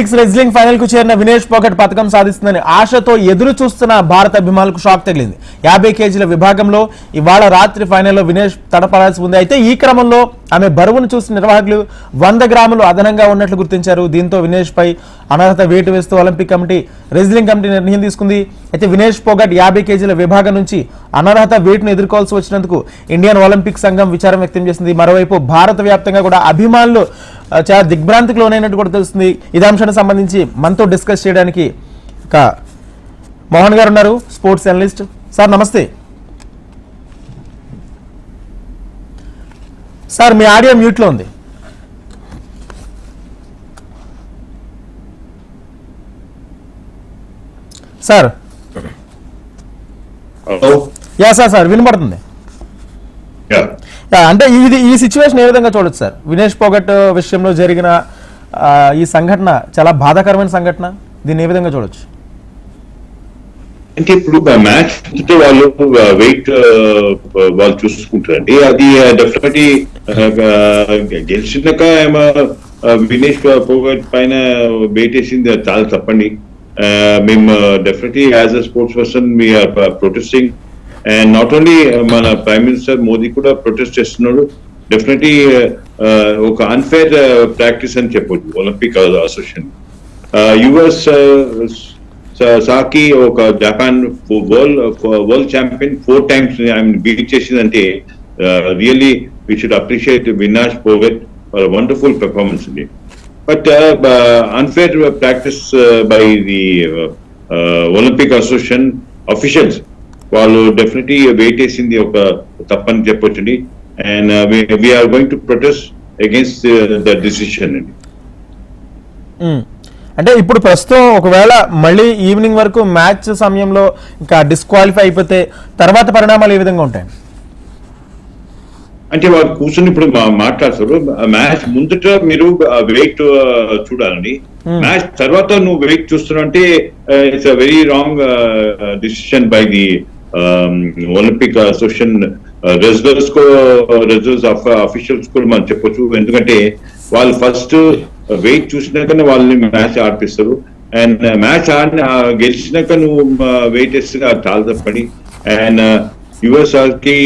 Olympics wrestling ఫైనల్కు చేరిన వినేష్ పోకట్ పథకం సాధిస్తుందని ఆశతో ఎదురు చూస్తున్న భారత అభిమానులకు షాక్ తగిలింది. యాభై కేజీల విభాగంలో ఇవాళ రాత్రి ఫైనల్లో వినేష్ తడపడాల్సి ఉంది. అయితే ఈ క్రమంలో ఆమె బరువును చూసిన నిర్వాహకులు వంద గ్రాములు అదనంగా ఉన్నట్లు గుర్తించారు. దీంతో వినేష్పై అనర్హత వేటు వేస్తూ ఒలింపిక్ కమిటీ రెజ్లింగ్ కమిటీ నిర్ణయం తీసుకుంది. అయితే వినేష్ పోగట్ యాభై కేజీల విభాగం నుంచి అనర్హత వేటును ఎదుర్కోవాల్సి వచ్చినందుకు ఇండియన్ ఒలింపిక్ సంఘం విచారం వ్యక్తం చేసింది. మరోవైపు భారత వ్యాప్తంగా కూడా అభిమానులు చాలా దిగ్భ్రాంతికి లోనైనట్టు కూడా తెలుస్తుంది. ఇదే అంశానికి సంబంధించి మనతో డిస్కస్ చేయడానికి మోహన్ గారు ఉన్నారు స్పోర్ట్స్ జర్నలిస్ట్ సార్ నమస్తే. సార్ మీ ఆడియో మ్యూట్లో ఉంది. సార్. యా సార్ సార్ వినపడుతుంది అంటే ఇది ఈ సిచ్యువేషన్ ఏ విధంగా చూడొచ్చు సార్? వినేష్ పోగట్ విషయంలో జరిగిన ఈ సంఘటన చాలా బాధాకరమైన సంఘటన. దీన్ని ఏ విధంగా చూడొచ్చు? అంటే ఇప్పుడు మ్యాచ్ వాళ్ళు uh, వెయిట్ uh, వాళ్ళు చూసుకుంటారండి. అది uh, డెఫినెట్లీ గెలిచినాక వినేష్ పోగట్ పైన వెయిట్ చాలా తప్పండి. మేము definitely as a sports person we are protesting and not only మన ప్రైమ్ మినిస్టర్ మోదీ కూడా ప్రొటెస్ట్ చేస్తున్నాడు. డెఫినెట్లీ ఒక అన్ఫేర్ ప్రాక్టీస్ అని చెప్పొచ్చు ఒలింపిక్ అసోసియేషన్ యుఎస్ సాకి ఒక Japan world world champion four times ఆయన బీట్ చేసిందంటే really we should appreciate Vinesh Phogat wonderful performance అండి but unfair practice by the Olympic association officials వాళ్ళు డెఫినెట్లీ వెయిట్ వేసింది ఒక తప్పని చెప్పొచ్చండి. And we are going to protest against the decision అండి. Hmm. అంటే ఇప్పుడు ప్రస్తుతం ఒకవేళ మళ్ళీ ఈవినింగ్ వరకు మ్యాచ్ సమయంలో ఇంకా డిస్క్వాలిఫై అయిపోతే తర్వాత పరిణామాలు ఏ విధంగా ఉంటాయి? అంటే వాళ్ళు కూర్చొని ఇప్పుడు మాట్లాడతారు. మ్యాచ్ ముందట మీరు వెయిట్ చూడాలండి. Hmm. మ్యాచ్ తర్వాత నువ్వు వెయిట్ చూస్తున్నావు అంటే it's a very wrong decision by the Olympic association రెసిడర్స్ కో రెసిడర్స్ అఫీషియల్స్ కూడా మనం చెప్పొచ్చు. ఎందుకంటే వాళ్ళు ఫస్ట్ వెయిట్ చూసినాకనే వాళ్ళని మ్యాచ్ ఆడిపిస్తారు. అండ్ uh, మ్యాచ్ ఆడిన గెలిచినాక నువ్వు వెయిట్ వేస్తే అది చాలా తప్పని. And యుఎస్ఆర్కి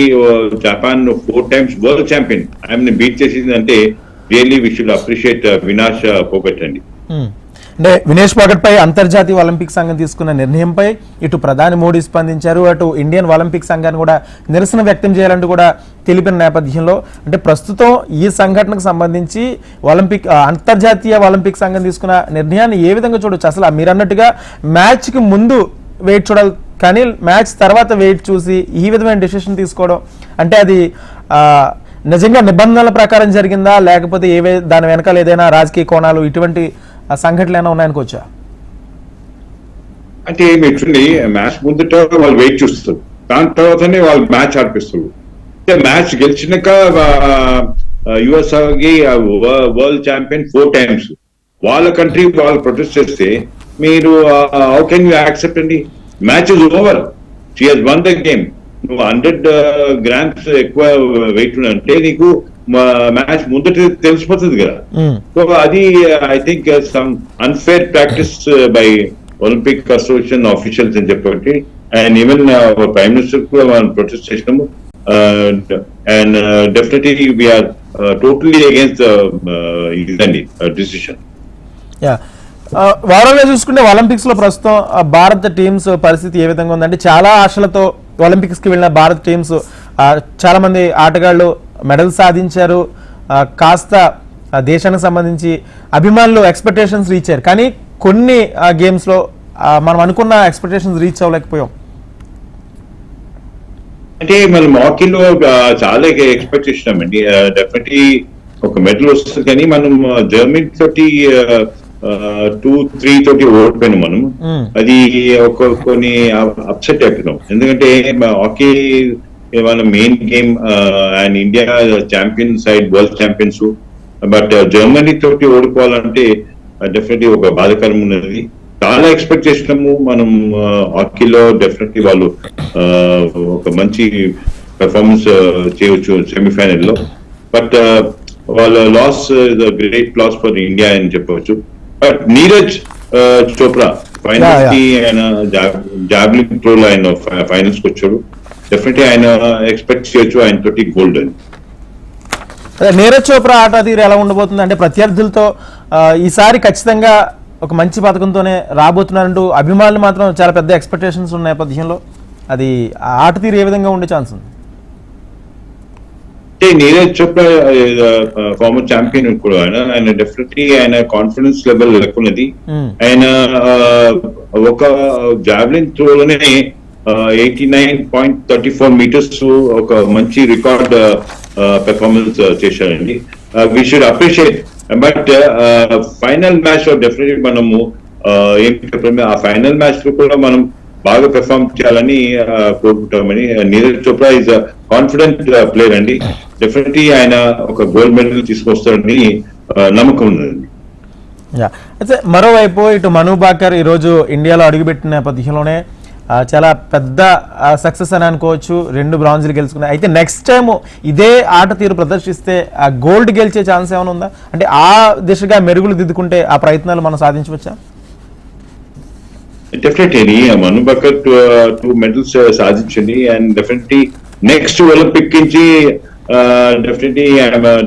Japan four times world champion ఆమె బీట్ చేసింది అంటే really we should appreciate Vinesh పోగొట్టండి అంటే వినేష్ పోగట్ పై అంతర్జాతీయ ఒలింపిక్ సంఘం తీసుకున్న నిర్ణయంపై ఇటు ప్రధాని మోడీ స్పందించారు అటు ఇండియన్ ఒలింపిక్ సంఘాన్ని కూడా నిరసన వ్యక్తం చేయాలంటూ కూడా తెలిపిన నేపథ్యంలో అంటే ప్రస్తుతం ఈ సంఘటనకు సంబంధించి ఒలింపిక్ అంతర్జాతీయ ఒలింపిక్ సంఘం తీసుకున్న నిర్ణయాన్ని ఏ విధంగా చూడొచ్చు? అసలు మీరు అన్నట్టుగా మ్యాచ్కి ముందు వెయిట్ చూడాలి కానీ మ్యాచ్ తర్వాత వెయిట్ చూసి ఈ విధమైన డెసిషన్ తీసుకోవడం అంటే అది నిజంగా నిబంధనల ప్రకారం జరిగిందా? లేకపోతే ఏవే దాని వెనకాల ఏదైనా రాజకీయ కోణాలు ఇటువంటి ఆ, సంఘటనలు ఏమైనా ఉన్నాయనుకోవచ్చా అంటే మీరు చూడండి మ్యాచ్ ముందుట వాళ్ళు వెయిట్ చూస్తారు దాని తర్వాతనే వాళ్ళు మ్యాచ్ ఆడిపిస్తారు అంటే మ్యాచ్ గెలిచినాక US world champion four times. వాళ్ళ కంట్రీ వాళ్ళు ప్రొటెస్ట్ చేస్తే మీరు హౌ కెన్ యూ యాక్సెప్ట్ అండి? Match is over she has won the game నువ్వు హండ్రెడ్ గ్రామ్స్ ఎక్కువ వెయిట్ అంటే నీకు మ్యాచ్ ముందట తెలిసిపోతుంది కదా. సో అది I think some unfair practice by Olympic association officials అని చెప్పి అండ్ ఈవెన్ ప్రైమ్ మినిస్టర్ కూడా మనం ప్రొటెస్ట్ చేసినాము. And definitely we are totally against ఇదండి డిసిషన్ యా ఓవరాల్గా చూసుకుంటే ఒలింపిక్స్లో ప్రస్తుతం ఆ, భారత టీమ్స్ పరిస్థితి ఏ విధంగా ఉందంటే చాలా ఆశలతో ఒలింపిక్స్కి వెళ్ళిన భారత టీమ్స్ చాలా మంది ఆటగాళ్ళు మెడల్ సాధించారు. కాస్త దేశానికి సంబంధించి అభిమానులు ఎక్స్పెక్టేషన్స్ రీచ్ అయ్యారు. కానీ కొన్ని గేమ్స్లో ఆ, మనం అనుకున్న ఎక్స్పెక్టేషన్స్ రీచ్ అవ్వలేకపోయాం. అంటే మనం హాకీలో చాలా ఎక్స్పెక్ట్ చేసినామండి డెఫినెట్లీ ఒక మెడల్ వస్తుంది కానీ మనం జర్మనీ తోటి టూ త్రీ తోటి ఓడిపోయినాం మనం. అది ఒక కొన్ని అప్సెట్ అయిపోయినాం. ఎందుకంటే హాకీ మన main game and India champion side world champions but Germany తోటి ఓడిపోవాలంటే డెఫినెట్లీ ఒక బాధకరం ఉన్నది. చాలా ఎక్స్పెక్ట్ చేసినాము మనం హాకీలో డెఫినెట్లీ వాళ్ళు ఆ, ఒక మంచి పెర్ఫార్మెన్స్ చేయొచ్చు సెమీఫైనల్లో. బట్ వాళ్ళ loss great loss for India అని చెప్పవచ్చు. బట్ నీరజ్ చోప్రా ఫైనల్స్కి ఆయన జాబ్లింగ్ త్రో లో ఆయన ఫైనల్స్కి వచ్చాడు డెఫినెట్లీ ఆయన ఎక్స్పెక్ట్ చేయొచ్చు ఆయన తోటి గోల్డ్ అని అదే నీరజ్ చోప్రా ఆట తీరు ఎలా ఉండబోతుంది అంటే ప్రత్యర్థులతో ఈసారి ఖచ్చితంగా ఒక మంచి పథకంతోనే రాబోతున్నారంటూ అభిమానులు మాత్రం చాలా పెద్ద ఎక్స్పెక్టేషన్స్ ఉన్న నేపథ్యంలో అది ఆట తీరు ఏ విధంగా ఉండే ఛాన్స్ ఉంది? అంటే నీరజ్ చోప్రా ఫార్మర్ ఛాంపియన్ కూడా ఆయన ఆయన డెఫినెట్లీ ఆయన కాన్ఫిడెన్స్ లెవెల్ Hmm. ఆయన ఒక javelin త్రోలోనే eighty nine point thirty four meters ఒక మంచి record performance uh, uh, uh, చేశారండి. We should appreciate but final మ్యాచ్లో డెఫినెట్లీ మనము ఏం చెప్పాము ఆ ఫైనల్ మ్యాచ్లో కూడా మనం బాగా పెర్ఫార్మ్ చేయాలని కోరుకుంటామని Neeraj Chopra is confident player అండి. డెఫినెట్లీ ఆయన ఒక గోల్డ్ మెడల్ తీసుకొస్తాడని నమ్మకం ఉందండి. అయితే మరోవైపు ఇటు మను బాకర్ ఈరోజు ఇండియాలో అడుగుపెట్టిన నేపథ్యంలోనే చాలా పెద్ద సక్సెస్ అని అనుకోవచ్చు. రెండు బ్రాంజ్లు గెలుచుకున్నాయి. అయితే నెక్స్ట్ టైం ఇదే ఆట తీరు ప్రదర్శిస్తే ఆ గోల్డ్ గెలిచే ఛాన్స్ ఏమైనా ఉందా? అంటే ఆ దిశగా మెరుగులు దిద్దుకుంటే ఆ ప్రయత్నాలు మనం సాధించవచ్చా? Definitely Manu Bhaker two medals సాధించింది అండ్ డెఫినెట్లీ నెక్స్ట్ ఒలింపిక్ నుంచి డెఫినెట్లీ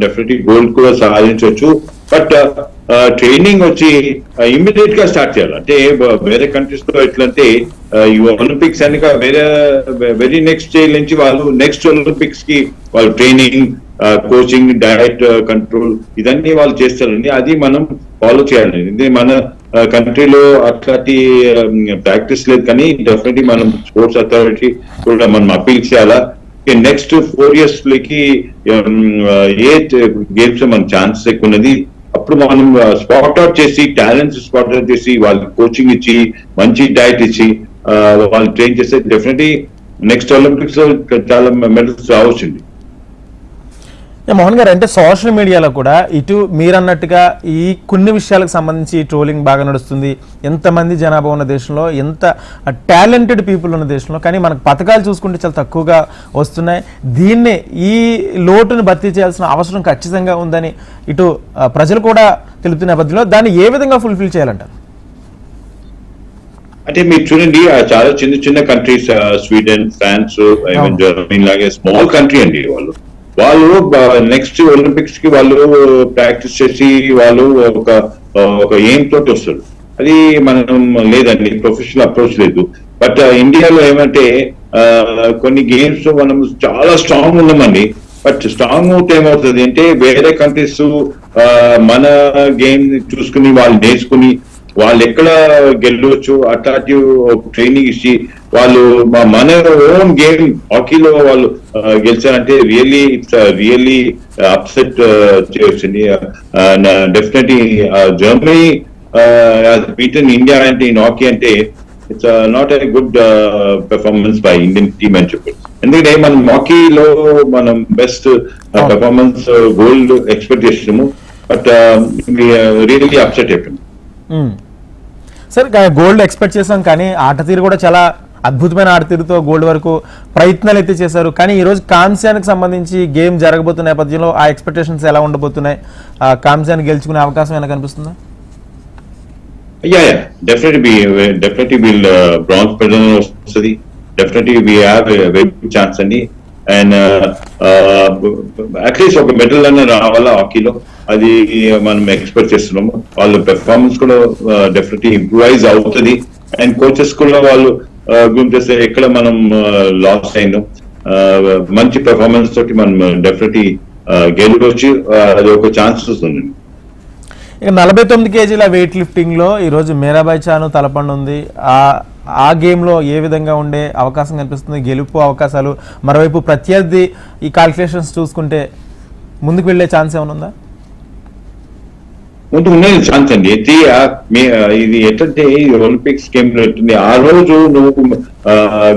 డెఫినెట్లీ గోల్డ్ కూడా సాధించవచ్చు. బట్ ట్రైనింగ్ వచ్చి ఇమ్మీడియట్గా స్టార్ట్ చేయాలి. అంటే వేరే కంట్రీస్లో ఎట్లంటే ఈ ఒలింపిక్స్ అనక వేరే వెరీ నెక్స్ట్ డే నుంచి వాళ్ళు నెక్స్ట్ ఒలింపిక్స్కి వాళ్ళు ట్రైనింగ్ కోచింగ్ డైట్ కంట్రోల్ ఇదన్నీ వాళ్ళు చేస్తారండి. అది మనం ఫాలో చేయాలి. ఇది మన కంట్రీలో అట్లాంటి ప్రాక్టీస్ లేదు కానీ డెఫినెట్లీ మనం స్పోర్ట్స్ అథారిటీ కూడా మనం అప్పీల్ చేయాలా? నెక్స్ట్ ఫోర్ ఇయర్స్ లకి ఏ గేమ్స్ మన ఛాన్స్ ఎక్కువ ఉన్నది? అప్పుడు మనం స్పాట్ అవుట్ చేసి టాలెంట్స్ స్పాట్ అవుట్ చేసి వాళ్ళకి కోచింగ్ ఇచ్చి మంచి డైట్ ఇచ్చి వాళ్ళని వాళ్ళు ట్రైన్ చేస్తే డెఫినెట్లీ నెక్స్ట్ ఒలింపిక్స్లో చాలా మెడల్స్ రావచ్చండి. యా, మోహన్ గారు అంటే సోషల్ మీడియాలో కూడా ఇటు మీరన్నట్టుగా ఈ కొన్ని విషయాలకు సంబంధించి ట్రోలింగ్ బాగా నడుస్తుంది. ఎంతమంది జనాభా ఉన్న దేశంలో ఎంత టాలెంటెడ్ పీపుల్ ఉన్న దేశంలో కానీ మనకు పథకాలు చూసుకుంటే చాలా తక్కువగా వస్తున్నాయి. దీన్ని ఈ లోటును భర్తీ చేయాల్సిన అవసరం ఖచ్చితంగా ఉందని ఇటు ప్రజలు కూడా తెలుపుతున్న నేపథ్యంలో దాన్ని ఏ విధంగా ఫుల్ఫిల్ చేయాలంటారు అంటే మీరు చూడండి చాలా చిన్న చిన్న కంట్రీస్ స్వీడన్ ఫ్రాన్స్ జర్మనీ లాగే స్మాల్ కంట్రీ అండి వాళ్ళు. వాళ్ళు నెక్స్ట్ ఒలింపిక్స్కి వాళ్ళు ప్రాక్టీస్ చేసి వాళ్ళు ఒక ఒక ఎయిమ్ తోటి వస్తారు. అది మనం లేదండి ప్రొఫెషనల్ అప్రోచ్ లేదు. బట్ ఇండియాలో ఏమంటే కొన్ని గేమ్స్ మనం చాలా స్ట్రాంగ్ ఉన్నామండి. బట్ స్ట్రాంగ్ అవుట్ ఏమవుతుంది అంటే వేరే కంట్రీస్ మన గేమ్ చూసుకుని వాళ్ళు నేర్చుకుని వాళ్ళు ఎక్కడ గెలవచ్చు అట్లాంటి ట్రైనింగ్ ఇచ్చి వాళ్ళు మా మన ఓన్ గేమ్ హాకీలో వాళ్ళు గెలిచారంటే రియల్లీ ఇట్స్ రియల్లీ అప్సెట్ చేయొచ్చింది డెఫినెట్లీ జర్మనీ బీటన్ ఇండియా అంటే ఇన్ హాకీ అంటే it's not a good performance by Indian team అని చెప్పి ఎందుకంటే మనం హాకీలో మనం బెస్ట్ పెర్ఫార్మెన్స్ గోల్డ్ ఎక్స్పెక్ట్ చేసినాము. బట్ రియల్లీ అప్సెట్ అయిపోయింది. సరే గోల్డ్ ఎక్స్పెక్ట్ చేసాం కానీ ఆట తీరు కూడా చాలా అద్భుతమైన ఆట గోల్డ్ వరకు ప్రయత్నాలు అయితే చేశారు. కానీ ఈరోజు కాంస్యానికి సంబంధించి గేమ్ జరగబోతున్న నేపథ్యంలో ఆ ఎక్స్పెక్టేషన్స్ ఎలా ఉండబోతున్నాయి? ఆ కాంస్యాన్ని గెలుచుకునే అవకాశం ఏమైనా కనిపిస్తుందా? Yeah yeah uh, definitely we definitely will uh, bronze వస్తుంది. Definitely we have very chance అండి. అండ్ అట్లీస్ట్ ఒక మెడల్ అన్న రావాలా హాకీలో? అది uh, మనం ఎక్స్పెక్ట్ చేస్తున్నాము. వాళ్ళ పెర్ఫార్మెన్స్ కూడా డెఫినెట్లీ ఇంప్రూవైజ్ అవుతుంది. అండ్ కోచెస్ కూడా వాళ్ళు గురించి చేస్తే ఎక్కడ మనం లాస్ అయినాం మంచి పెర్ఫార్మెన్స్ తోటి మనం డెఫినెట్లీ గెలుపొచ్చి అది ఒక ఛాన్స్ వస్తుంది. ఇక నలభై తొమ్మిది కేజీల వెయిట్ లిఫ్టింగ్లో ఈరోజు మీరాబాయ్ చాను తలపండు ఉంది. ఆ ఆ గేమ్లో ఏ విధంగా ఉండే అవకాశం కనిపిస్తుంది? గెలుపు అవకాశాలు మరోవైపు ప్రత్యర్థి ఈ కాలిక్యులేషన్స్ చూసుకుంటే ముందుకు వెళ్ళే ఛాన్స్ ఏమైనా ఉందా? ముందు ఉన్నది ఛాన్స్ అండి అయితే మీ- ఇది ఎట్లంటే ఒలింపిక్స్ గేమ్లో ఎట్టుంది ఆ రోజు నువ్వు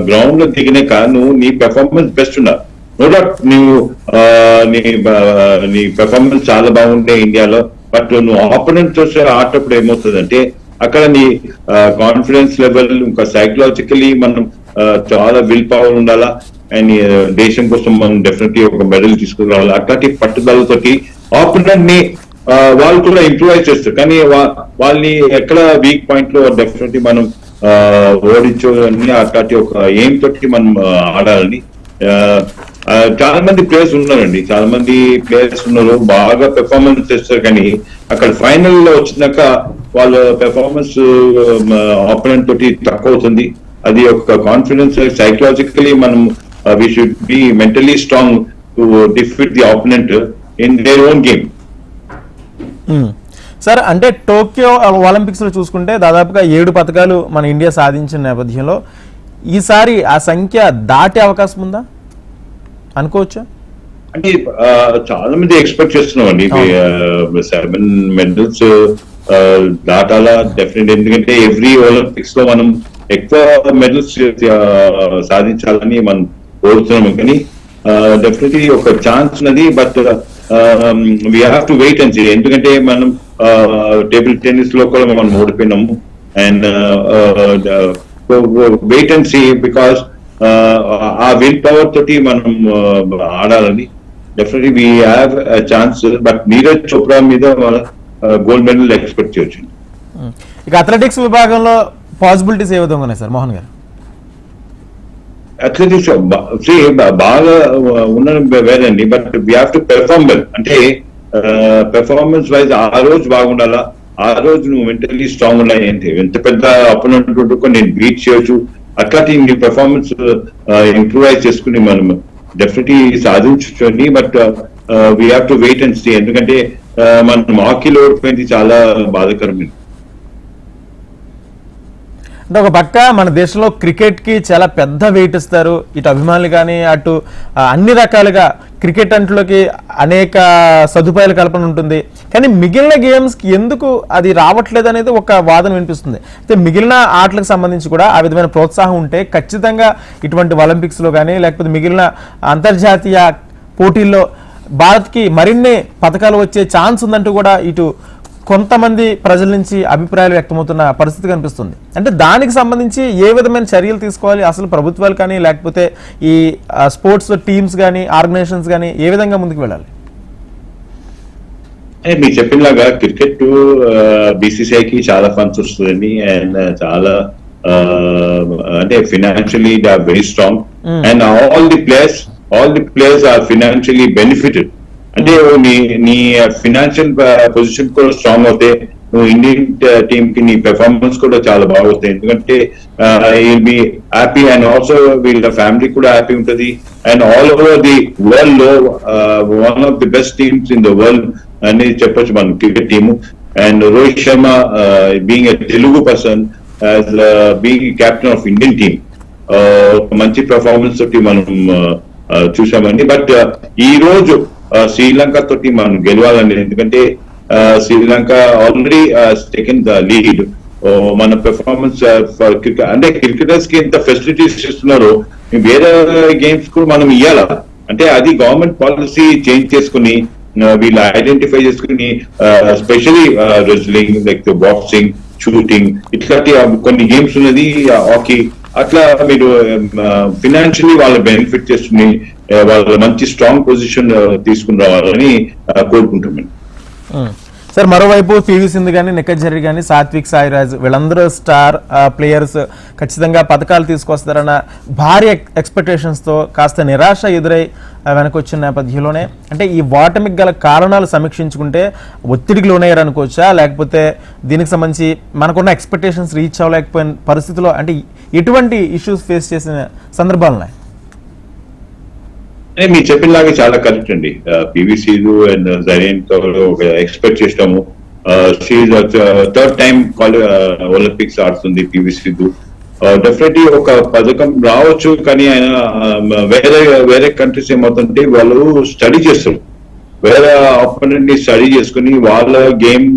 గ్రౌండ్లో దిగినాక నువ్వు నీ పెర్ఫార్మెన్స్ బెస్ట్ ఉన్నా. నో డౌట్ నువ్వు నీ నీ పెర్ఫార్మెన్స్ చాలా బాగుండే ఇండియాలో. బట్ నువ్వు ఆపోనెంట్ చూసే ఆటప్పుడు ఏమవుతుందంటే అక్కడ నీ కాన్ఫిడెన్స్ లెవెల్ ఇంకా సైకలాజికలీ మనం చాలా విల్ పవర్ ఉండాలా అండ్ దేశం కోసం మనం డెఫినెట్లీ ఒక మెడల్ తీసుకురావాలి? అట్లాంటి పట్టుదలతోటి ఆపోనెంట్ని వాళ్ళు కూడా ఇంప్రూవైజ్ చేస్తారు. కానీ వా- వాళ్ళని ఎక్కడ వీక్ పాయింట్లో డెఫినెట్లీ మనం ఓడించని ఓడించాలని అట్లాంటి ఒక ఎయిమ్ తోటి మనం ఆడాలని. చాలా మంది ప్లేయర్స్ ఉన్నారండి. చాలా మంది ప్లేయర్స్ ఉన్నారు. బాగా పెర్ఫార్మెన్స్ చేస్తారు కానీ అక్కడ ఫైనల్లో వచ్చినాక వాళ్ళ పెర్ఫార్మెన్స్ ఆపోనెంట్ తోటి తక్కువ అవుతుంది. అది ఒక కాన్ఫిడెన్స్ సైకలాజికలీ మనం we should be mentally strong to defeat the opponent in their own game sir అంటే టోక్యో ఒలింపిక్స్లో చూసుకుంటే దాదాపుగా ఏడు పథకాలు మన ఇండియా సాధించిన నేపథ్యంలో ఈసారి ఆ సంఖ్య దాటే అవకాశం ఉందా? అనుకోవచ్చా? అంటే చాలా మంది ఎక్స్పెక్ట్ చేస్తున్నామండి. సెవెన్ మెడల్స్ దాటాలా? డెఫినెట్ ఎందుకంటే ఎవ్రీ ఒలింపిక్స్లో మనం ఎక్కువ మెడల్స్ సాధించాలని మనం కోరుతున్నాము కానీ డెఫినెట్లీ ఒక ఛాన్స్ ఉన్నది. But we have to wait and see ఎందుకంటే మనం uh, టేబుల్ టెన్నిస్లో కూడా మనం ఓడిపోయినాము. And wait and see because ఆ విల్ పవర్ తోటి మనం uh, ఆడాలని. Definitely we have chance but Neeraj Chopra మీద గోల్డ్ మెడల్ ఎక్స్పెక్ట్ చేయొచ్చు. ఇక అథ్లెటిక్స్ విభాగంలో పాసిబిలిటీస్ ఏ విధంగా ఉన్నాయి సార్? మోహన్ గారు. అథ్లెటిక్స్ బాగా ఉండడం వేరండి but we have to perform well అంటే uh, పెర్ఫార్మెన్స్ వైజ్ ఆ రోజు బాగుండాలా? ఆ రోజు నువ్వు మెంటలీ స్ట్రాంగ్ ఉన్నాయి అంటే ఎంత పెద్ద అపోనెంట్ ఉంటుకో నేను బీట్ చేయొచ్చు. అట్లాంటి నీ పెర్ఫార్మెన్స్ ఇంప్రూవైజ్ uh, చేసుకుని మనం డెఫినెట్లీ సాధించవచ్చు అని but we have to wait and see ఎందుకంటే uh, మనం హాకీలో ఓడిపోయింది చాలా బాధాకరమైనది అంటే ఒక పక్క మన దేశంలో క్రికెట్కి చాలా పెద్ద వెయిట్ ఇస్తారు. ఇటు అభిమానులు కానీ అటు అన్ని రకాలుగా క్రికెట్ అంట్లోకి అనేక సదుపాయాల కల్పన ఉంటుంది. కానీ మిగిలిన గేమ్స్కి ఎందుకు అది రావట్లేదు అనేది ఒక వాదన వినిపిస్తుంది. అయితే మిగిలిన ఆటలకు సంబంధించి కూడా ఆ విధమైన ప్రోత్సాహం ఉంటే ఖచ్చితంగా ఇటువంటి ఒలింపిక్స్లో కానీ లేకపోతే మిగిలిన అంతర్జాతీయ పోటీల్లో భారత్కి మరిన్ని పథకాలు వచ్చే ఛాన్స్ ఉందంటూ కూడా ఇటు కొంతమంది ప్రజల నుంచి అభిప్రాయాలు వ్యక్తమవుతున్న పరిస్థితి కనిపిస్తుంది. అంటే దానికి సంబంధించి ఏ విధమైన చర్యలు తీసుకోవాలి అసలు ప్రభుత్వాలు కానీ లేకపోతే ఈ స్పోర్ట్స్ టీమ్స్ కానీ ఆర్గనైజేషన్స్ కానీ ఏ విధంగా ముందుకు వెళ్ళాలి? అంటే మీరు చెప్పినలాగా క్రికెట్ బీసీసీఐకి చాలా ఫండ్స్ వస్తుందండి అండ్ చాలా అంటే financially they are very strong. And all the players all the players are financially benefited. అంటే నీ నీ ఫినాన్షియల్ పొజిషన్ కూడా స్ట్రాంగ్ అవుతాయి నువ్వు ఇండియన్ టీమ్కి నీ పెర్ఫార్మెన్స్ కూడా చాలా బాగుంది ఎందుకంటే బి హ్యాపీ అండ్ ఆల్సో వీళ్ళ ఫ్యామిలీ కూడా హ్యాపీ ఉంటది. అండ్ ఆల్ ఓవర్ ది వరల్డ్లో one of the best teams in the world అని చెప్పొచ్చు మనం cricket team and Rohit Sharma being a Telugu person being captain of Indian team మంచి performance తోటి మనం చూసామండి. బట్ ఈ రోజు శ్రీలంక తోటి మనం గెలవాలండి. ఎందుకంటే Sri Lanka already second the lead మన పెర్ఫార్మెన్స్ అంటే క్రికెటర్స్కి ఎంత ఫెసిలిటీస్ ఇస్తున్నారో వేరే గేమ్స్ కూడా మనం ఇవ్వాలా అంటే అది గవర్నమెంట్ పాలసీ చేంజ్ చేసుకుని వీళ్ళు ఐడెంటిఫై చేసుకుని specially wrestling like boxing shooting ఇట్లాంటి కొన్ని గేమ్స్ ఉన్నది హాకీ అట్లా మీరు ఫినాన్షియలీ వాళ్ళ బెనిఫిట్ చేసుకుని వాళ్ళ మంచి స్ట్రాంగ్ పొజిషన్ తీసుకుని రావాలని కోరుకుంటామండి సార్ మరోవైపు పివి సింధు కానీ నిఖత్ కానీ సాత్విక్ సాయిరాజ్ వీళ్ళందరూ స్టార్ ప్లేయర్స్ ఖచ్చితంగా పథకాలు తీసుకొస్తారన్న భారీ ఎక్స్పెక్టేషన్స్తో కాస్త నిరాశ ఎదురై వెనకొచ్చిన నేపథ్యంలోనే అంటే ఈ వాటమికి గల కారణాలు సమీక్షించుకుంటే ఒత్తిడికి లోనయ్యారు అనుకోవచ్చా లేకపోతే దీనికి సంబంధించి మనకున్న ఎక్స్పెక్టేషన్స్ రీచ్ అవ్వలేకపోయిన పరిస్థితిలో అంటే ఎటువంటి ఇష్యూస్ ఫేస్ చేసిన సందర్భాలు ఉన్నాయి మీరు చెప్పినలాగా చాలా కరెక్ట్ అండి. పీవీసీలు అండ్ జరీన్తో ఒక ఎక్స్పెక్ట్ చేసినాము థర్డ్ టైం ఒలింపిక్స్ ఆడుతుంది పీవీసీలు డెఫినెట్లీ ఒక పథకం రావచ్చు కానీ ఆయన వేరే వేరే కంట్రీస్ ఏమవుతుంటే వాళ్ళు స్టడీ చేస్తారు. వేరే ఆపోనెంట్ని స్టడీ చేసుకుని వాళ్ళ గేమ్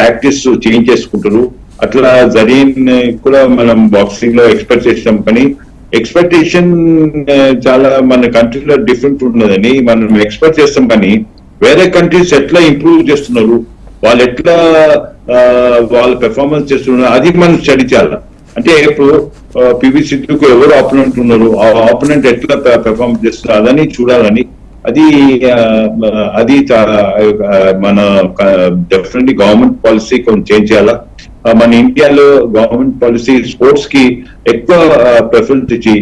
టాక్టిక్స్ చేంజ్ చేసుకుంటారు. అట్లా జరీన్ కూడా మనం బాక్సింగ్లో ఎక్స్పెక్ట్ చేసాం కానీ ఎక్స్పెక్టేషన్ uh, చాలా మన కంట్రీలో డిఫరెంట్ ఉన్నదని మనం ఎక్స్పెక్ట్ చేస్తాం కానీ వేరే కంట్రీస్ ఎట్లా ఇంప్రూవ్ చేస్తున్నారు? వాళ్ళు ఎట్లా ఆ, వాళ్ళ పెర్ఫార్మెన్స్ చేస్తున్నారు? అది మనం స్టడీ చేయాలి? అంటే ఇప్పుడు పివి సిద్ధుకు ఎవరు ఆపోనెంట్ ఉన్నారు? ఆ ఆపోనెంట్ ఎట్లా పెర్ఫార్మ్ చేస్తున్నారు అదని చూడాలని అది అది మన డెఫినెట్లీ గవర్నమెంట్ పాలసీ కొంచెం చేంజ్ చేయాలా? మన ఇండియాలో గవర్నమెంట్ పాలసీ స్పోర్ట్స్కి ఎక్కువ ప్రిఫరెన్స్ ఇచ్చి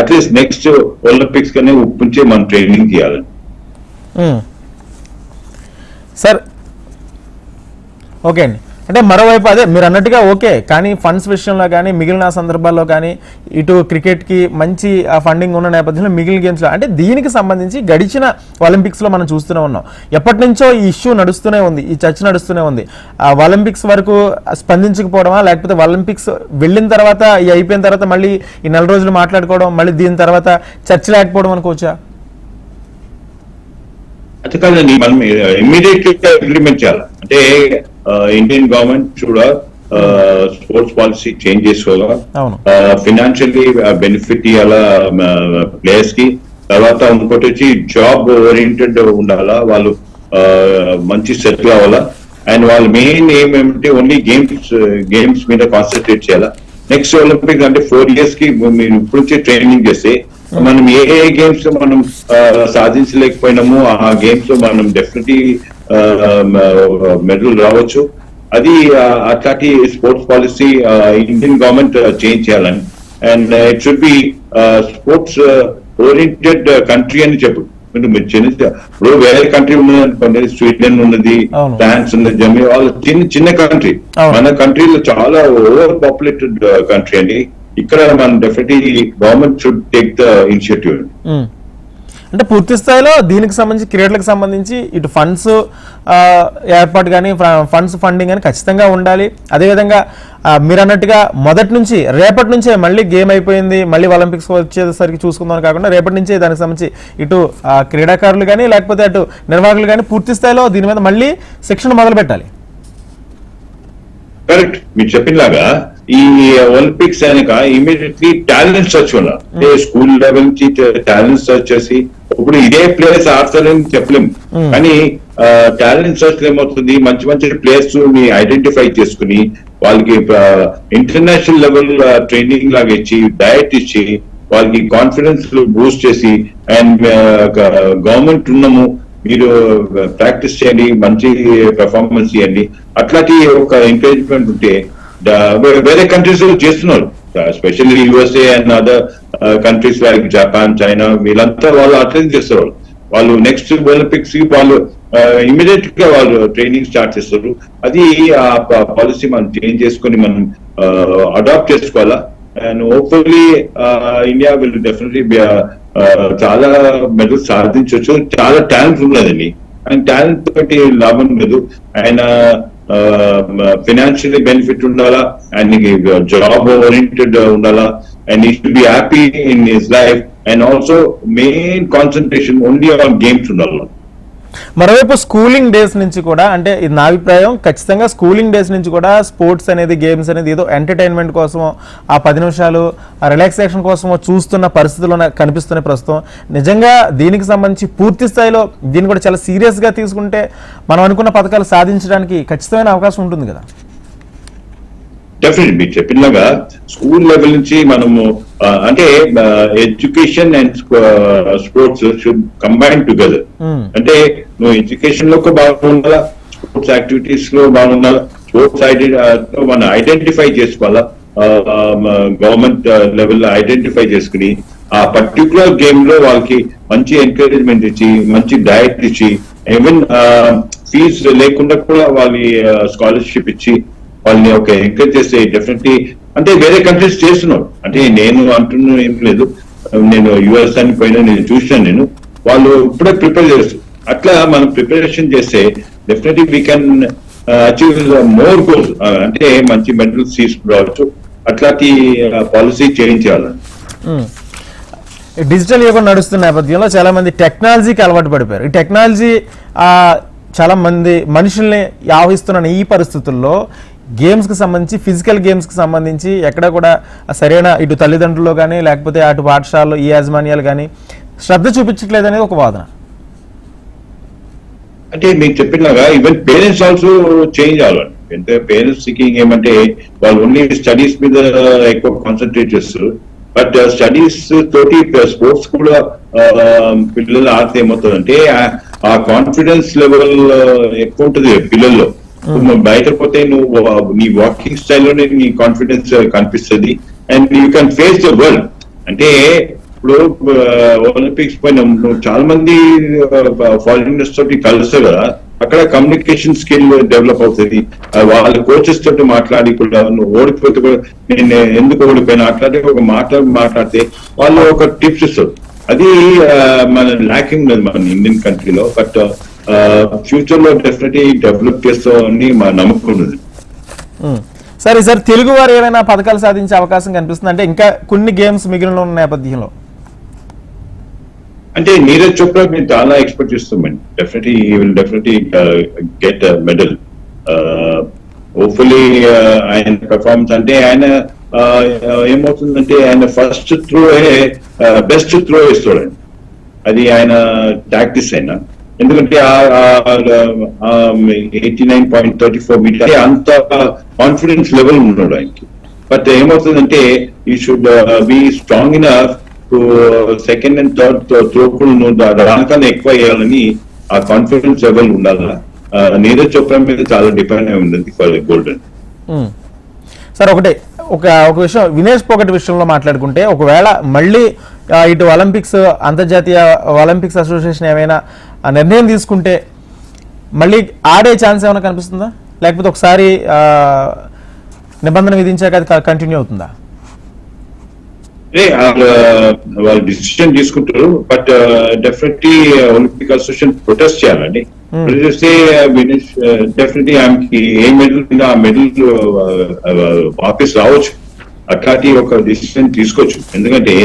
అట్లీస్ట్ నెక్స్ట్ ఒలింపిక్స్ కనే ఒప్పించి మనం ట్రైనింగ్ చేయాలని సార్ ఓకే అండి. అంటే మరోవైపు అదే మీరు అన్నట్టుగా ఓకే కానీ ఫండ్స్ విషయంలో కానీ మిగిలిన సందర్భాల్లో కానీ ఇటు క్రికెట్కి మంచి ఫండింగ్ ఉన్న నేపథ్యంలో మిగిలిన గేమ్స్లో అంటే దీనికి సంబంధించి గడిచిన ఒలింపిక్స్లో మనం చూస్తూనే ఉన్నాం. ఎప్పటి నుంచో ఈ ఇష్యూ నడుస్తూనే ఉంది ఈ చర్చ నడుస్తూనే ఉంది. ఆ ఒలింపిక్స్ వరకు స్పందించకపోవడమా లేకపోతే ఒలింపిక్స్ వెళ్ళిన తర్వాత ఈ అయిపోయిన తర్వాత మళ్ళీ ఈ నెల రోజులు మాట్లాడుకోవడం మళ్ళీ దీని తర్వాత చర్చ లేకపోవడం అనుకోవచ్చా అది కాదండి మనం ఇమ్మీడియట్గా ఇంప్లిమెంట్ చేయాలి? అంటే ఇండియన్ గవర్నమెంట్ కూడా స్పోర్ట్స్ పాలసీ చేంజ్ చేసుకోవాలా ఫినాన్షియల్లీ బెనిఫిట్ ఇవ్వాలా ప్లేయర్స్కి? తర్వాత ఇంకోటి వచ్చి జాబ్ ఓరియంటెడ్ ఉండాలా? వాళ్ళు మంచి సెటిల్ అవ్వాలా అండ్ వాళ్ళ మెయిన్ ఏం ఏమంటే? ఓన్లీ గేమ్స్ గేమ్స్ మీద కాన్సన్ట్రేట్ చేయాలా? నెక్స్ట్ ఒలింపిక్స్ అంటే ఫోర్ ఇయర్స్కి మీరు ఇప్పుడు ట్రైనింగ్ చేస్తే మనం ఏ ఏ గేమ్స్ మనం సాధించలేకపోయినామో ఆ గేమ్స్లో మనం డెఫినెట్లీ మెడల్ రావచ్చు. అది అట్లాంటి sports policy Indian government change చేయాలని. And it should be sports oriented country అని చెప్పు. చిన్న ఇప్పుడు వేరే కంట్రీ ఉన్నది అనుకోండి స్వీడన్ ఉన్నది. ఫ్రాన్స్ ఉన్నది జర్మనీ వాళ్ళు చిన్న చిన్న కంట్రీ. మన కంట్రీలో చాలా ఓవర్ పాపులేటెడ్ కంట్రీ అండి. ఇక్కడ మనం definitely government should take the initiative అంటే పూర్తి స్థాయిలో దీనికి సంబంధించి క్రీడలకు సంబంధించి ఇటు ఫండ్స్ ఏర్పాటు కానీ ఫండ్స్ ఫండింగ్ కానీ ఖచ్చితంగా ఉండాలి. అదేవిధంగా మీరు అన్నట్టుగా మొదటి నుంచి రేపటి నుంచే మళ్ళీ గేమ్ అయిపోయింది మళ్ళీ ఒలింపిక్స్ వచ్చేసరికి చూసుకుందామని కాకుండా రేపటి నుంచే దానికి సంబంధించి ఇటు క్రీడాకారులు కానీ లేకపోతే అటు నిర్వాహకులు కానీ పూర్తి స్థాయిలో దీని మీద మళ్ళీ శిక్షణ మొదలు పెట్టాలి కరెక్ట్. మీరు చెప్పినలాగా ఈ ఒలింపిక్స్ అయినాక ఇమీడియట్లీ టాలెంట్ సర్చ్ ఉన్నా అంటే స్కూల్ లెవెల్ నుంచి టాలెంట్ సర్చ్ చేసి ఇప్పుడు ఇదే ప్లేయర్స్ ఆడతారని చెప్పలేము. కానీ టాలెంట్ సర్చ్ ఏమవుతుంది? మంచి మంచి ప్లేయర్స్ని ఐడెంటిఫై చేసుకుని వాళ్ళకి ఇంటర్నేషనల్ లెవెల్ ట్రైనింగ్ లాగా ఇచ్చి డయట్ ఇచ్చి వాళ్ళకి కాన్ఫిడెన్స్ బూస్ట్ చేసి అండ్ గవర్నమెంట్ ఉన్నాము. మీరు uh, ప్రాక్టీస్ చేయండి మంచి పెర్ఫార్మెన్స్ చేయండి. అట్లాంటి ఒక ఎంకరేజ్మెంట్ ఉంటే వేరే కంట్రీస్ చేస్తున్నారు. Specially USA and other countries like Japan China వీళ్ళంతా వాళ్ళు అటెండ్ చేస్తారు. వాళ్ళు నెక్స్ట్ ఒలింపిక్స్కి వాళ్ళు uh, ఇమీడియట్గా వాళ్ళు ట్రైనింగ్ స్టార్ట్ చేస్తారు. అది ఆ పాలసీ మనం చేంజ్ చేసుకొని మనం uh, అడాప్ట్ చేసుకోవాలా? And hopefully India will definitely చాలా మెడల్స్ సాధించవచ్చు చాలా టాలెంట్ ఉన్నదండి. అండ్ టాలెంట్ తోటి లాభం లేదు. ఆయన ఫినాన్షియల్ బెనిఫిట్ ఉండాలా ఆయనకి జాబ్ ఓరియంటెడ్ ఉండాలా and he should be happy in his life and also main concentration only on games ఉండాలి. మరోవైపు స్కూలింగ్ డేస్ నుంచి కూడా అంటే ఇది నా అభిప్రాయం ఖచ్చితంగా స్కూలింగ్ డేస్ నుంచి కూడా స్పోర్ట్స్ అనేది గేమ్స్ అనేది ఏదో ఎంటర్టైన్మెంట్ కోసమో ఆ పది నిమిషాలు ఆ రిలాక్సేషన్ కోసమో చూస్తున్న పరిస్థితుల్లో కనిపిస్తున్నాయి ప్రస్తుతం. నిజంగా దీనికి సంబంధించి పూర్తి స్థాయిలో దీన్ని కూడా చాలా సీరియస్గా తీసుకుంటే మనం అనుకున్న పథకాలు సాధించడానికి ఖచ్చితమైన అవకాశం ఉంటుంది కదా? డెఫినెట్ మీరు చెప్పినలాగా స్కూల్ లెవెల్ నుంచి మనము అంటే education and sports should combine together. అంటే నువ్వు ఎడ్యుకేషన్లో బాగుండాలా? స్పోర్ట్స్ యాక్టివిటీస్లో బాగుండాలా? స్పోర్ట్స్ మనం ఐడెంటిఫై చేసుకోవాలా? గవర్నమెంట్ లెవెల్ ఐడెంటిఫై చేసుకుని ఆ పర్టికులర్ గేమ్లో వాళ్ళకి మంచి ఎంకరేజ్మెంట్ ఇచ్చి మంచి డయట్ ఇచ్చి ఈవెన్ ఫీజ్ లేకుండా కూడా వాళ్ళ స్కాలర్షిప్ ఇచ్చి వాళ్ళని ఒక ఎంకరేజ్ చేస్తే డెఫినెట్లీ అంటే వేరే కంట్రీస్ చేస్తున్నారు. అంటే నేను అంటున్నా ఏం లేదు. నేను యుఎస్ అని పైన నేను చూసాను నేను. వాళ్ళు ఇప్పుడే ప్రిపేర్ చేస్తారు. అట్లా మనం ప్రిపరేషన్ చేస్తే definitely we can achieve more goals అంటే మంచి మెడల్స్ తీసుకురావచ్చు అట్లాంటి పాలసీ చేయించాలని డిజిటల్ యుగం నడుస్తున్న నేపథ్యంలో చాలా మంది టెక్నాలజీకి అలవాటు పడిపోయారు. ఈ టెక్నాలజీ చాలా మంది మనుషుల్ని ఆవహిస్తున్న ఈ పరిస్థితుల్లో గేమ్స్కి సంబంధించి ఫిజికల్ గేమ్స్కి సంబంధించి ఎక్కడ కూడా సరైన ఇటు తల్లిదండ్రులు కానీ లేకపోతే అటు పాఠశాలలో ఈ యాజమాన్యాలు కానీ శ్రద్ధ చూపించట్లేదు అనేది ఒక వాదన. అంటే మీకు చెప్పినగా ఈవెన్ పేరెంట్స్ ఆల్సో చేంజ్ అవ్వాలండి అంటే పేరెంట్స్ థింకింగ్ ఏమంటే వాళ్ళు ఓన్లీ స్టడీస్ మీద ఎక్కువ కాన్సన్ట్రేట్ చేస్తారు. బట్ స్టడీస్ uh, తోటి uh, స్పోర్ట్స్ కూడా um, పిల్లలు ఆడితే ఏమవుతుందంటే ఆ- ఆ కాన్ఫిడెన్స్ లెవెల్ uh, ఎక్కువ ఉంటుంది పిల్లల్లో. Mm-hmm. నువ్వు బయట పోతే నువ్వు నీ వాకింగ్ స్టైల్లోనే నీ కాన్ఫిడెన్స్ కనిపిస్తుంది. And you can face the world అంటే ఇప్పుడు ఒలింపిక్స్ పైన నువ్వు చాలా మంది ఫారినర్స్ తోటి కలుస్తావు కదా అక్కడ కమ్యూనికేషన్ స్కిల్ డెవలప్ అవుతుంది. వాళ్ళ కోచెస్ తోటి మాట్లాడి కూడా నువ్వు ఓడిపోతే కూడా నేను ఎందుకు ఓడిపోయినా? అట్లాంటి ఒక మాట మాట్లాడితే వాళ్ళు ఒక టిప్స్ ఇస్తారు. అది మన లాకింగ్ మన ఇండియన్ కంట్రీలో బట్ ఫ్యూచర్లో డెఫినెట్లీ డెవలప్ చేస్తామని మా నమ్మకం ఉన్నది. సరే సార్ తెలుగు వారు ఏమైనా పథకాలు సాధించే అవకాశం కనిపిస్తుంది? అంటే ఇంకా కొన్ని గేమ్స్ మిగిలిన ఉన్న నేపథ్యంలో. అంటే నీరజ్ చోప్రా మేము చాలా ఎక్స్పెక్ట్ చేస్తామండి. Definitely will definitely get medal hopefully ఆయన పెర్ఫార్మెన్స్ అంటే ఆయన ఏమవుతుందంటే ఆయన ఫస్ట్ త్రో బెస్ట్ త్రో ఇస్తాడండి. అది ఆయన ప్రాక్టీస్ అయినా. ఎందుకంటే eighty nine point thirty four meter అంత కాన్ఫిడెన్స్ లెవెల్ ఉన్నాడు ఆయనకి. బట్ ఏమవుతుందంటే he should be strong in second and third త్రోపులను దా- దానికన్నా ఎక్కువ వేయాలని ఆ కాన్ఫిడెన్స్ లెవెల్ ఉండాలా? నీరజ్ చోప్రా మీద చాలా డిపెండ్ అయి ఉంది ఫర్ గోల్డెన్ సార్ ఒకటే ఒక ఒక విషయం వినేష్ పోగట్ విషయంలో మాట్లాడుకుంటే ఒకవేళ మళ్ళీ ఇటు ఒలింపిక్స్ అంతర్జాతీయ ఒలింపిక్స్ అసోసియేషన్ ఏమైనా నిర్ణయం తీసుకుంటే మళ్ళీ ఆడే ఛాన్స్ ఏమైనా కనిపిస్తుందా? లేకపోతే ఒకసారి నిబంధన విధించాక అది కంటిన్యూ అవుతుందా? వాళ్ళ డిసిషన్ తీసుకుంటారు but definitely Olympic association protest చేయాలండి. Hmm. ప్రొటెస్ట్ చేస్తే వినేష్ డెఫినెట్లీ ఆమెకి ఏ మెడల్ ఆ మెడల్ వాపస్ రావచ్చు. అట్లాంటి ఒక డిసిషన్ తీసుకోవచ్చు. ఎందుకంటే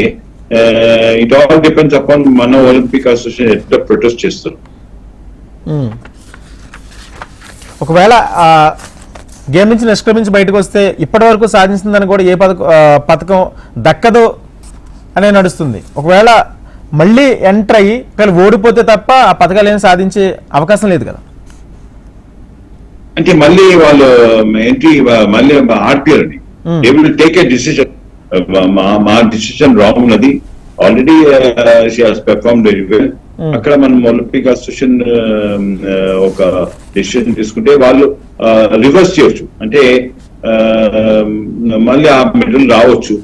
ఇట్ ఆల్ డిపెండ్స్ అపాన్ మన ఒలింపిక్ అసోసియేషన్ ఎట్లా ప్రొటెస్ట్ చేస్తారు ఉమ్. ఒకవేళ గేమ్ నుంచి నిష్క్రమించి బయటకు వస్తే ఇప్పటి వరకు సాధించిందని కూడా ఏ పథకం పథకం దక్కదు అనే నడుస్తుంది ఒకవేళ మళ్ళీ ఎంటర్ అయ్యి ఒకవేళ ఓడిపోతే తప్ప ఆ పథకాలు ఏమి సాధించే అవకాశం లేదు కదా అంటే మళ్ళీ వాళ్ళు ఎంట్రీ మళ్ళీ ఆర్పిఆర్ అండి Hmm. They will take a decision మా మా డిసిషన్ రాంగ్ ఉన్నది. Already perform very well. అక్కడ మనం ఒలింపిక్ అసోసియేషన్ ఒక డిసిషన్ తీసుకుంటే వాళ్ళు రివర్స్ చేయొచ్చు. అంటే uh, మళ్ళీ ఆ మెడల్ రావచ్చు.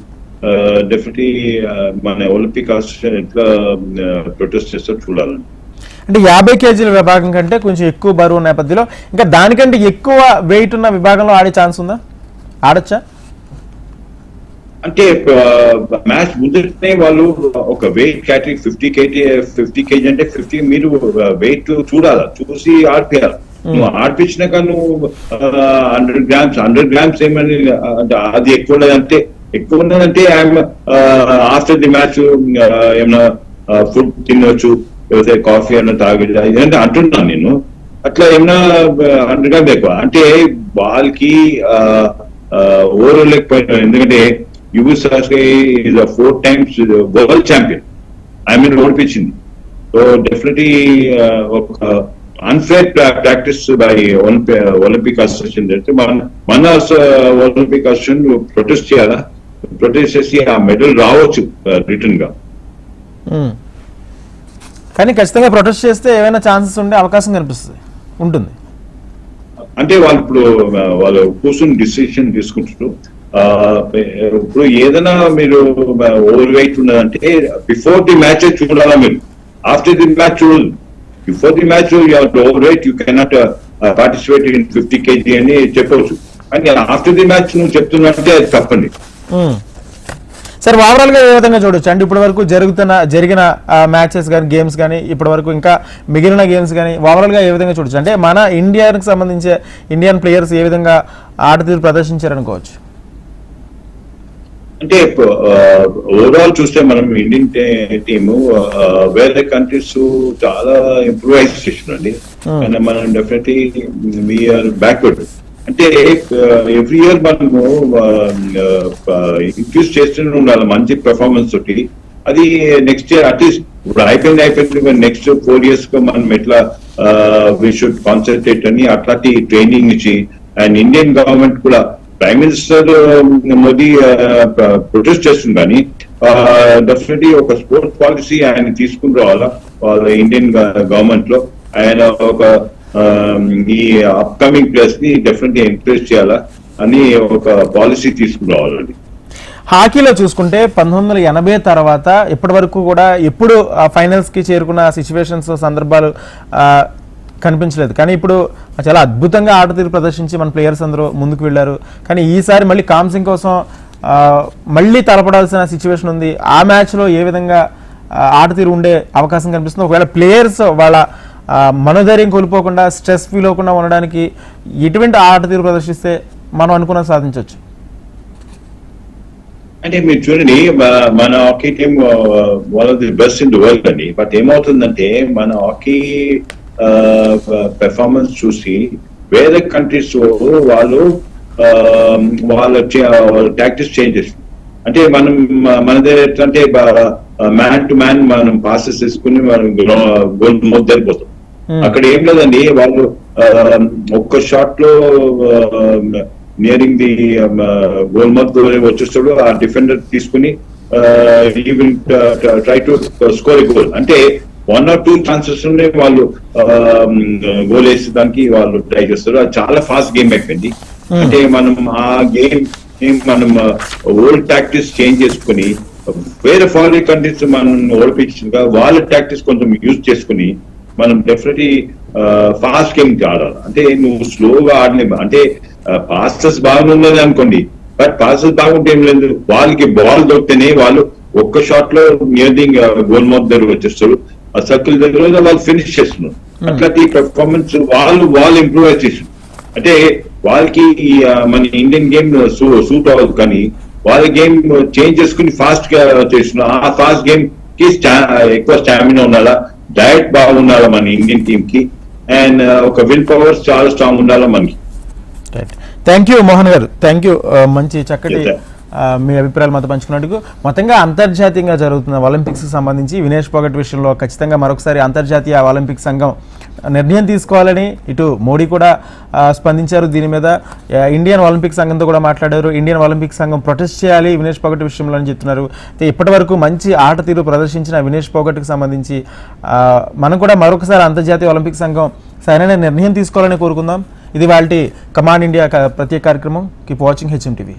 డెఫినెట్లీ మన ఒలింపిక్ అసోసియేషన్ ఎట్లా ప్రొటెస్ట్ చేస్తారో చూడాలండి. అంటే యాభై కేజీల విభాగం కంటే కొంచెం ఎక్కువ బరువు నేపథ్యంలో ఇంకా దానికంటే ఎక్కువ వెయిట్ ఉన్న విభాగంలో ఆడే ఛాన్స్ ఉందా? ఆడొచ్చా? అంటే మ్యాచ్ ముందునే వాళ్ళు ఒక weight category fifty KG fifty KG అంటే ఫిఫ్టీ మీరు వెయిట్ చూడాలా. చూసి ఆడిపియాలి నువ్వు ఆడిపించినాక నువ్వు హండ్రెడ్ గ్రామ్స్ హండ్రెడ్ గ్రామ్స్ ఏమని అది ఎక్కువ ఉన్నదంటే ఎక్కువ ఉన్నదంటే ఐఎమ్ ఆఫ్టర్ ది మ్యాచ్ ఏమన్నా ఫుడ్ తినవచ్చు లేకపోతే కాఫీ అన్న తాగేది ఇదంటే అంటున్నాను నేను. అట్లా ఏమన్నా హండ్రెడ్ గ్రామ్స్ ఎక్కువ. అంటే వాళ్ళకి ఓవర్ లేకపోయినా ఎందుకంటే యువసాస్కి is four times world champion I mean ఓడిపించింది so definitely ఒక unfair practice by Olympic association చేస్తే మన మన ఒలింపిక్ అసోసియేషన్ ప్రొటెస్ట్ చేయాలా? ప్రొటెస్ట్ చేసి ఆ మెడల్ రావచ్చు రిటర్న్గా. ఉమ్. కానీ ఖచ్చితంగా ప్రొటెస్ట్ చేస్తే ఏమైనా ఛాన్సెస్ ఉండే అవకాశం కనిపిస్తుంది ఉంటుంది. అంటే వాళ్ళు ఇప్పుడు ఆ, వాళ్ళు కూర్చుని డిసిషన్ తీసుకుంటారు ఇప్పుడు ఏదైనా మీరు ఓవర్ వెయిట్ ఉన్నదంటే బిఫోర్ ది మ్యాచ్ చూడాలా మీరు. ఆఫ్టర్ ది మ్యాచ్ చూడదు before the match over weight you cannot participate in fifty KG అని చెప్పవచ్చు కానీ ఆఫ్టర్ ది మ్యాచ్ నువ్వు చెప్తున్నట్టే అది తప్పండి. సార్ ఓవరాల్గా ఏ విధంగా చూడొచ్చు? అండి ఇప్పటి వరకు జరుగుతున్న జరిగిన మ్యాచెస్ కానీ గేమ్స్ కానీ ఇప్పటి వరకు ఇంకా మిగిలిన గేమ్స్ కానీ ఓవరాల్గా ఏ విధంగా చూడొచ్చు? అంటే మన ఇండియాకి సంబంధించి ఇండియన్ ప్లేయర్స్ ఏ విధంగా ఆటతీరు ప్రదర్శించారనుకోవచ్చు? అంటే ఓవరాల్ చూస్తే మనం ఇండియన్ టీమ్ వేరే కంట్రీస్ చాలా ఇంప్రూవైజ్ Hmm. కానీ మనం డెఫినెట్లీ వీఆర్ బ్యాక్వర్డ్ అంటే ఎవ్రీ ఇయర్ మనము ఇంక్రీజ్ చేస్తూనే ఉండాలి మంచి పెర్ఫార్మెన్స్ తోటి. అది నెక్స్ట్ ఇయర్ అట్లీస్ట్ ఇప్పుడు అయిపోయింది అయిపోయింది నెక్స్ట్ ఫోర్ ఇయర్స్ మనం ఎట్లా వి షుడ్ కాన్సన్ట్రేట్ అని అట్లాంటి ట్రైనింగ్ ఇచ్చి అండ్ ఇండియన్ గవర్నమెంట్ కూడా prime minister um, Modi uh, protest చేస్తుంది కానీ uh, డెఫినెట్లీ ఒక స్పోర్ట్స్ పాలసీ ఆయన తీసుకుని రావాలా? వాళ్ళ ఇండియన్ గవర్నమెంట్లో ఆయన ఒక ఆ, ఈ అప్కమింగ్ ప్లేయర్స్ని డెఫినెట్లీ ఎంకరేజ్ చేయాలా అని ఒక పాలసీ తీసుకుని రావాలండి హాకీలో చూసుకుంటే పంతొమ్మిది వందల ఎనభై తర్వాత ఇప్పటి వరకు కూడా ఎప్పుడు ఫైనల్స్కి చేరుకున్న సిచ్యువేషన్స్ సందర్భాలు ఆ, కనిపించలేదు. కానీ ఇప్పుడు చాలా అద్భుతంగా ఆట తీరు ప్రదర్శించి మన ప్లేయర్స్ అందరూ ముందుకు వెళ్ళారు. కానీ ఈసారి మళ్ళీ కామ్సింగ్ కోసం మళ్ళీ తలపడాల్సిన సిచ్యువేషన్ ఉంది. ఆ మ్యాచ్లో ఏ విధంగా ఆట తీరు ఉండే అవకాశం కనిపిస్తుంది ఒకవేళ ప్లేయర్స్ వాళ్ళ మనోధైర్యం కోల్పోకుండా స్ట్రెస్ ఫీల్ అవ్వకుండా ఉండడానికి ఎటువంటి ఆట తీరు ప్రదర్శిస్తే మనం అనుకున్న సాధించవచ్చు? అంటే మీరు చూడండి మన hockey team one of the best in the world అండి బట్ ఏమవుతుందంటే మన హాకీ పెర్ఫార్మెన్స్ చూసి వేరే కంట్రీస్ వాళ్ళు ఆ, వాళ్ళ టాక్టిక్స్ చేంజ్ అంటే మనం మనదే ఎట్లా అంటే మ్యాన్ టు మ్యాన్ మనం పాసెస్ తీసుకుని మనం గోల్ మోద్ జరిపోతాం Hmm. అక్కడ ఏం లేదండి వాళ్ళు ఆ, ఒక్క షాట్లో నియరింగ్ ది గోల్ మౌత్ వచ్చేస్తాడు. ఆ డిఫెండర్ తీసుకుని ట్రై టు స్కోర్ గోల్ అంటే వన్ ఆర్ టూ ఛాన్సెస్ వాళ్ళు గోల్ వేసేదానికి వాళ్ళు ట్రై చేస్తారు. అది చాలా ఫాస్ట్ గేమ్ అయిపోయింది. అంటే మనం ఆ గేమ్ మనం ఓల్డ్ టాక్టిక్స్ చేంజ్ చేసుకుని వేరే ఫారిన్ కంట్రీస్ మనం ఓడిపించిందిగా వాళ్ళ టాక్టిక్స్ కొంచెం యూజ్ చేసుకుని మనం డెఫినెట్లీ ఫాస్ట్ గేమ్ ఆడాలి. అంటే నువ్వు స్లోగా ఆడలే. అంటే పాస్టర్స్ బాగున్నది అనుకోండి బట్ పాస్టర్స్ బాగుంటే ఏం లేదు. వాళ్ళకి బాల్ దొరికితేనే వాళ్ళు ఒక్క షాట్లో నియర్ ది గోల్ మౌత్ దగ్గర వచ్చేస్తారు. ఆ సర్కిల్ దగ్గర వాళ్ళు ఫినిష్ చేస్తున్నారు. అట్లాంటి పెర్ఫార్మెన్స్ వాళ్ళు వాళ్ళు ఇంప్రూవ్ చేస్తారు అంటే వాళ్ళకి ఈ, మన ఇండియన్ గేమ్ సూట్ అవ్వదు కానీ వాళ్ళ గేమ్ చేంజ్ చేసుకుని ఫాస్ట్గా చేస్తున్నారు ఆ ఫాస్ట్ గేమ్కి స్టా- ఎక్కువ స్టామినా ఉండాలా? డయట్ బాగుండాలా మన ఇండియన్ టీమ్కి? అండ్ ఒక విల్ పవర్స్ చాలా స్ట్రాంగ్ ఉండాలా మనకి? థ్యాంక్ యూ మోహన్ గారు. థ్యాంక్ యూ మంచి చక్కటి మీ అభిప్రాయాలు మాతో పంచుకున్నందుకు మొత్తంగా అంతర్జాతీయంగా జరుగుతున్న ఒలింపిక్స్ సంబంధించి వినేష్ పోగట్ విషయంలో ఖచ్చితంగా మరొకసారి అంతర్జాతీయ ఒలింపిక్ సంఘం నిర్ణయం తీసుకోవాలని ఇటు మోడీ కూడా స్పందించారు. దీని మీద ఇండియన్ ఒలింపిక్ సంఘంతో కూడా మాట్లాడారు. ఇండియన్ ఒలింపిక్ సంఘం ప్రొటెస్ట్ చేయాలి వినేష్ పోగట్ విషయంలో అని చెప్తున్నారు. అయితే ఇప్పటి వరకు మంచి ఆట తీరు ప్రదర్శించిన వినేష్ పోగట్కి సంబంధించి మనం కూడా మరొకసారి అంతర్జాతీయ ఒలింపిక్ సంఘం సరైన నిర్ణయం తీసుకోవాలని కోరుకుందాం. ఇది వాళ్ళ కమాండ్ ఇండియా క- ప్రత్యేక కార్యక్రమం. Keep watching HM TV.